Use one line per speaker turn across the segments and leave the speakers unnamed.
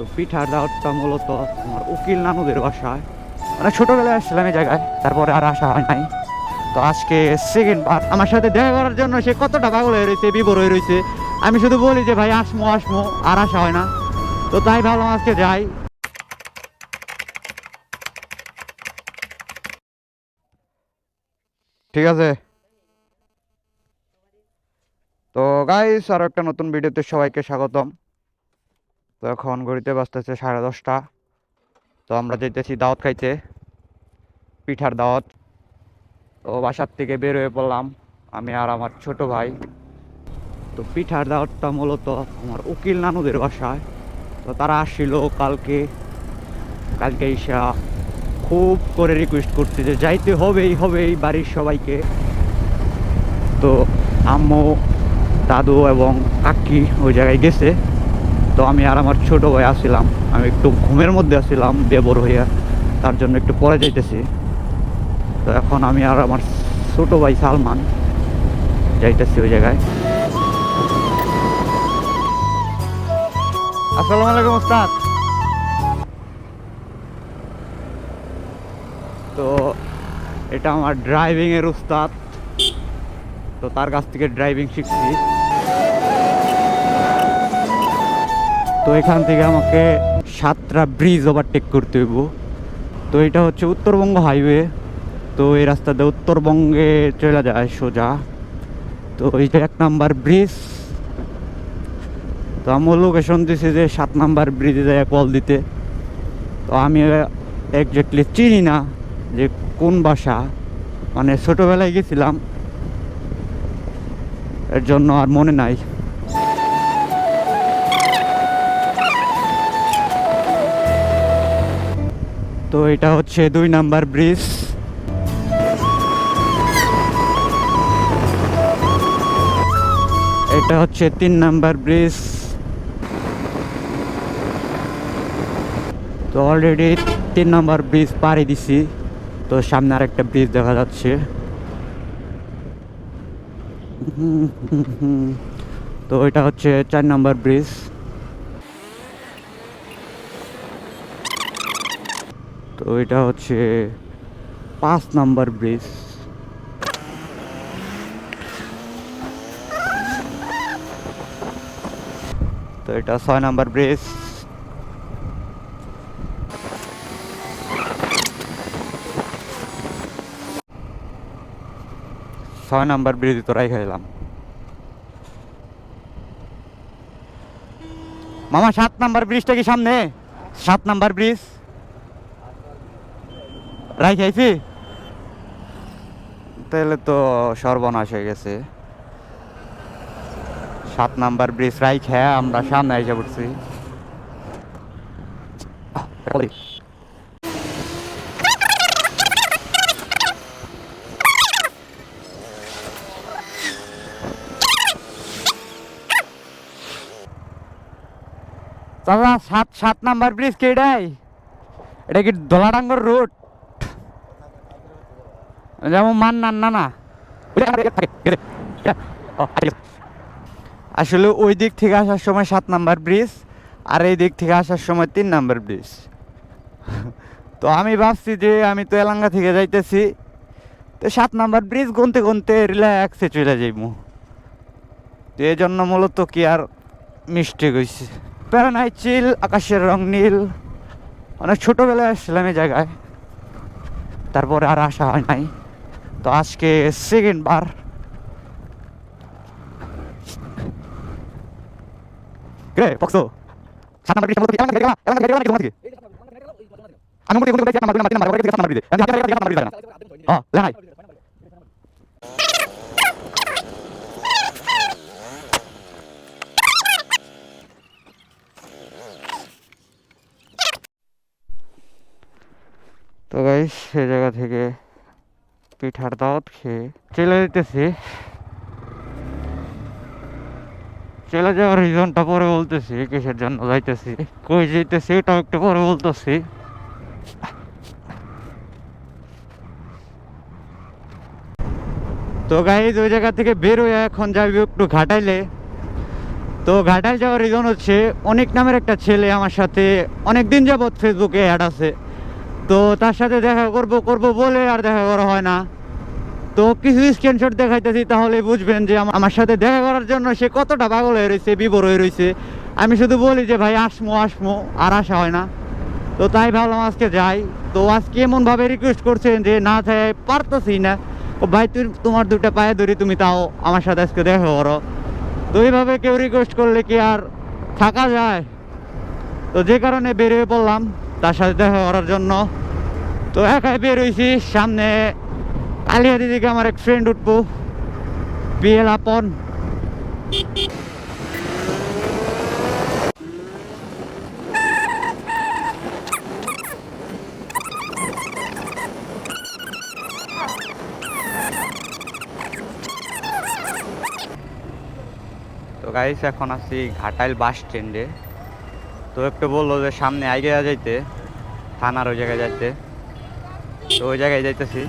তো পিঠার দাওয়াতটা মূলত আমার উকিল নানুদের বাসায়। মানে ছোটোবেলায় আসছিলাম এই জায়গায়, তারপরে আর আসা হয় নাই। তো আজকে সেকেন্ড বার আমার সাথে দেখা করার জন্য সে কতটা পাগল হয়ে রয়েছে বিবর হয়ে রয়েছে। আমি শুধু বলি যে, ভাই, আসমো আসমো, আর আসা হয় না। তো তাই ভাবলাম আজকে যাই। ঠিক আছে? তো গাইস আর একটা নতুন ভিডিওতে সবাইকে স্বাগতম। তো এখন ঘড়িতে বাজতেছে সাড়ে দশটা। তো আমরা যেতেছি দাওয়াত খাইতে, পিঠার দাওয়াত। তো বাসার থেকে বের হয়ে পড়লাম আমি আর আমার ছোট ভাই। তো পিঠার দাওয়াতটা মূলত আমার উকিল নানুদের বাসায়। তো তারা আসছিল কালকে কালকে ইসা খুব করে রিকোয়েস্ট করছে যে যাইতে হবেই হবেই বাড়ির সবাইকে। তো আম্মু, দাদু এবং কাকি ওই জায়গায় গেছে। তো আমি আর আমার ছোট ভাই আসছিলাম আমি একটু ঘুমের মধ্যে আসছিলাম বেবর হইয়া। তার জন্য একটু পরে যাইতেছি। তো এখন আমি আর আমার ছোট ভাই সালমান যাইতেছি ওই জায়গায়। আসসালামু আলাইকুম, ওস্তাদ। তো এটা আমার ড্রাইভিংয়ের উস্তাদ তো তার কাছ থেকে ড্রাইভিং শিখছি। তো এখান থেকে আমাকে সাতটা ব্রিজ ওভারটেক করতে হইব। তো এটা হচ্ছে উত্তরবঙ্গ হাইওয়ে তো এই রাস্তাতে উত্তরবঙ্গে চলে যায় সোজা। তো এইটা এক নাম্বার ব্রিজ তো আমার লোকেশন দিছে যে সাত নাম্বার ব্রিজে যায় কল দিতে। তো আমি একজাক্টলি চিনি না যে কোন বাসা। মানে ছোটোবেলায় গেছিলাম, এর জন্য আর মনে নাই। তো এটা হচ্ছে দুই নাম্বার ব্রিজ। এটা হচ্ছে তিন নাম্বার ব্রিজ। তো অলরেডি তিন নাম্বার ব্রিজ পাড়ি দিছি। তো সামনে আর একটা ব্রিজ দেখা যাচ্ছে। তো এটা হচ্ছে চার নাম্বার ব্রিজ। তো এটা হচ্ছে পাঁচ নাম্বার ব্রিজ। তো এটা ছয় নাম্বার ব্রিজ। ছয় নাম্বার ব্রিজ তোরাই খাইলাম মামা, সাত নাম্বার ব্রিজটা কি সামনে? সাত নাম্বার ব্রিজ। রাই খাইছি তাহলে তো সর্বনাশ হয়ে গেছে। সাত নাম্বার ব্রিজ রাই খেয়ে আমরা সামনে এসে পড়ছি। দাদা সাত সাত নাম্বার ব্রিজ কে এটাই এটা কি দোলাডাঙ্গর রোড যেমন মান না না না। আসলে ওই দিক থেকে আসার সময় সাত নাম্বার ব্রিজ, আর এই দিক থেকে আসার সময় তিন নাম্বার ব্রিজ। তো আমি ভাবছি যে আমি তো এলাঙ্গা থেকে যাইতেছি, তো সাত নাম্বার ব্রিজ গুনতে গুনতে রিল্যাক্সে চলে যাইমু। তো এই জন্য মূলত কি আর মিস্টেক হয়েছে প্যারানাই চিল, আকাশের রং নীল। অনেক ছোটোবেলায় আসছিলাম এই জায়গায়। তারপরে আর আসা হয় নাই। তো আজকে সেকেন্ড বার। আমি হ্যাঁ তো গাইস সে জায়গা থেকে পিঠার দাওয়াত খেয়ে চলে যেতেছি। চলে যাওয়ার রিজনটা পরে বলতেছি, কিসের জন্য যাইতেছি? কই যেতেছি এটাও একটু পরে বলতেছি। তো গাইজ ওই জায়গা থেকে বের হয়ে এখন যাবি একটু ঘাটাইলে। তো ঘাটাল যাওয়ার রিজন হচ্ছে, অনেক নামের একটা ছেলে আমার সাথে অনেক দিন যাবৎ ফেসবুকে অ্যাড আছে। তো তার সাথে দেখা করব করব বলে আর দেখা করা হয় না। তো কিছু স্ক্রিনশট দেখাইতেছি, তাহলে বুঝবেন যে আমার সাথে দেখা করার জন্য সে কতটা পাগল হয়ে রয়েছে বিবর হয়ে রয়েছে আমি শুধু বলি যে, ভাই, আসমো আসমো, আর আসা হয় না। তো তাই ভাবলাম আজকে যাই। তো আজকে এমনভাবে রিকোয়েস্ট করছেন যে, না চাই পারতেছি না। ও, ভাই, তুই, তোমার দুটা পায়ে ধরি, তুমি তাও আমার সাথে আজকে দেখা করো। তো এইভাবে কেউ রিকোয়েস্ট করলে কি আর থাকা যায়? তো যে কারণে বেরিয়ে পড়লাম তার সাথে দেখা করার জন্য। তো একাই বের হয়েছি সামনে কালিয়া দিদিকে আমার এক ফ্রেন্ড উঠবো বিয়েল আপন। গাইস এখন আছি ঘাটাইল বাস স্ট্যান্ডে তো একটু বলল যে সামনে আগে যাইতে, থানার ওই জায়গায় যাইতে। তো ওই জায়গায় যাইতেছি।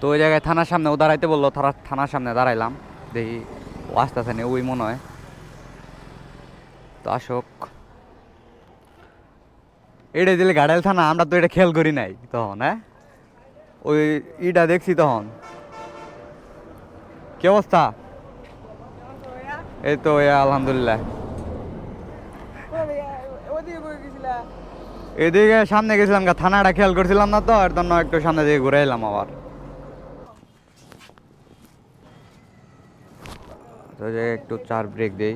তো ওই জায়গায় থানার সামনে, ও দাঁড়াইতে বলল, থানা, থানার সামনে দাঁড়াইলাম। দেখি ও আসতেছে না, ওই মনে হয়। তো আসক। এটা দিলে গাড়াইল থানা, আমরা তো এটা খেয়াল করি নাই তখন হ্যাঁ? ওই ইটা দেখছি তখন। কি অবস্থা? এই তো আলহামদুলিল্লাহ। এদিকে সামনে গেছিলাম থানাটা খেয়াল করছিলাম না তো, এর জন্য একটু সামনে দিকে ঘুরে এলাম আবার। তো একটু চার ব্রেক দেই,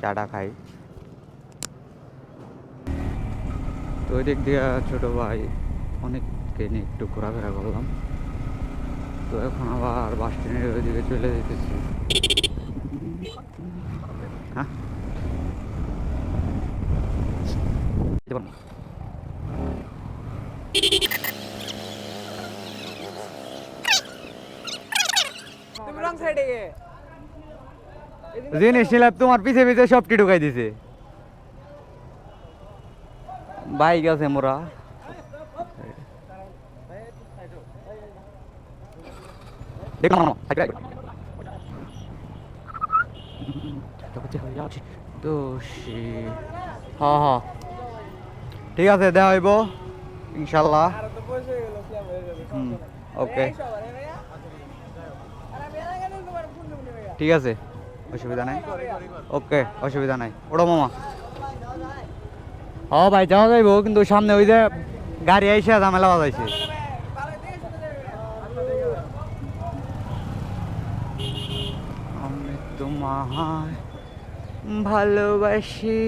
চাটা খাই। তো ওই দিক দিয়ে ছোট ভাই অনেককে নিয়ে একটু ঘোরাফেরা করলাম। তো এখন আবার বাস স্ট্যান্ডের ওইদিকে চলে যেতেছি। হ্যাঁ? যেতে পারব না।
তুমি রং সাইডে গে
জিনিস নিলাম তোমার পিছে পিছে সবটি ঢুকাই দিছে। বাইক আছে মোরা। দেখো হ্যাঁ হ্যাঁ ঠিক আছে দেওয়া হইব ইনশাল্লাহ ওকে
তোমার।
ঠিক আছে অসুবিধা নাই। ওকে অসুবিধা নাই। ওড়ো মামা। হ ভাই যাওয়া যাইব কিন্তু সামনে ওই যে গাড়ি আইসা ঝামেলা বাজাইছে।
দেখে
আমি তোমায় ভালোবাসি।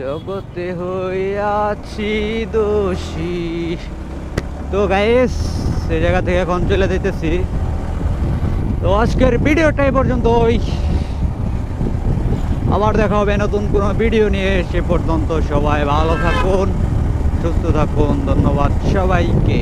জগতে হইয়াছি দোষী। তো গাইস সে জায়গা থেকে এখন চলে যেতেছি তো আজকের ভিডিওটাই পর্যন্ত ওই আবার দেখা হবে নতুন কোনো ভিডিও নিয়ে। সে পর্যন্ত সবাই ভালো থাকুন, সুস্থ থাকুন। ধন্যবাদ সবাইকে।